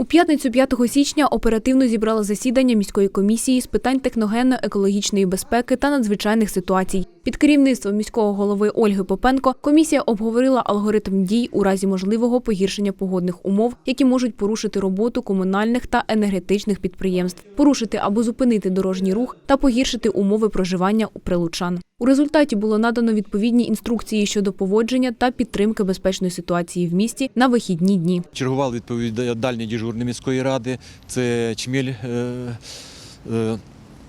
У п'ятницю 5 січня оперативно зібрала засідання міської комісії з питань техногенно-екологічної безпеки та надзвичайних ситуацій. Під керівництвом міського голови Ольги Попенко комісія обговорила алгоритм дій у разі можливого погіршення погодних умов, які можуть порушити роботу комунальних та енергетичних підприємств, порушити або зупинити дорожній рух та погіршити умови проживання у прилучан. У результаті було надано відповідні інструкції щодо поводження та підтримки безпечної ситуації в місті на вихідні дні. Чергував відповідальні дежурні міської ради. Це Чміль е, е,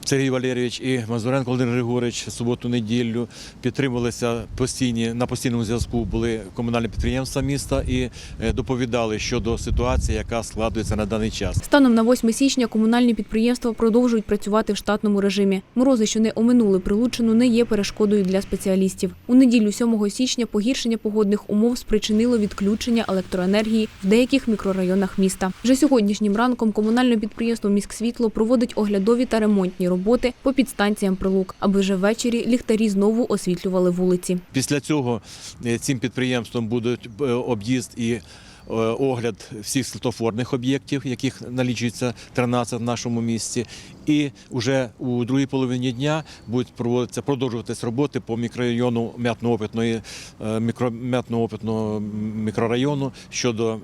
Сергій Валерійович і Мазуренко Володимир Григорович суботу-неділю. Підтримувалися постійні на постійному зв'язку були комунальні підприємства міста і е, доповідали щодо ситуації, яка складується на даний час. Станом на 8 січня комунальні підприємства продовжують працювати в штатному режимі. Морози, що не оминули Прилуччину, не є перешкодою для спеціалістів. У неділю 7 січня погіршення погодних умов спричинило відключення електроенергії в деяких мікрорайонах міста. Вже сьогоднішнім ранком комунальне підприємство «Міськсвітло» проводить оглядові та ремонтні роботи по підстанціям Прилук, аби вже ввечері ліхтарі знову освітлювали вулиці. Після цього е, цим підприємством будуть е, об'їзд і е, огляд всіх світлофорних об'єктів, яких налічується 13 в нашому місті. І вже у другій половині дня будуть проводитися продовжуватись роботи по мікрорайону м'ятно-опитної е, мікро, м'ятно-опитного мікрорайону щодо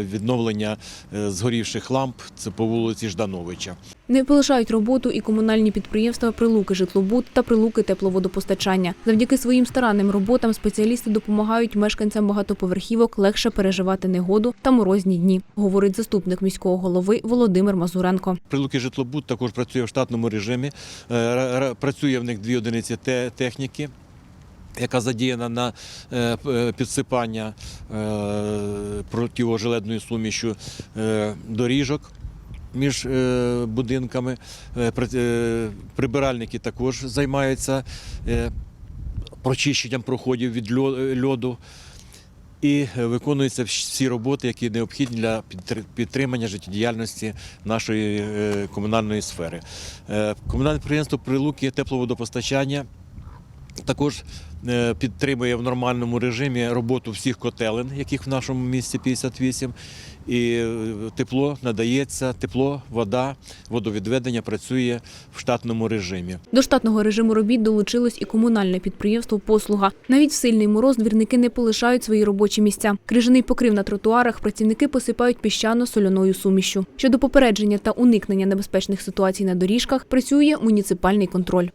відновлення згорівших ламп. Це по вулиці Ждановича. Не полишають роботу і комунальні підприємства Прилуки житлобуд та Прилуки тепловодопостачання. Завдяки своїм старанним роботам спеціалісти допомагають мешканцям багатоповерхівок легше переживати негоду та морозні дні, говорить заступник міського голови Володимир Мазуренко. Прилуки житлобуд також працює в штатному режимі. Е, ра- ра- Працює в них дві одиниці техніки. Яка задіяна на е, е, підсипання противожеледною сумішю доріжок між е, будинками. Е, е, Прибиральники також займаються прочищенням проходів від льоду. І виконуються всі роботи, які необхідні для підтримання життєдіяльності нашої комунальної сфери. Комунальне підприємство Прилуки тепловодопостачання також е, підтримує в нормальному режимі роботу всіх котелень, яких в нашому місті 58. І е, тепло надається, тепло, вода, водовідведення працює в штатному режимі. До штатного режиму робіт долучилось і комунальне підприємство Послуга. Навіть в сильний мороз двірники не полишають свої робочі місця. Крижаний покрив на тротуарах працівники посипають піщано-соляною сумішю. Щодо попередження та уникнення небезпечних ситуацій на доріжках працює муніципальний контроль.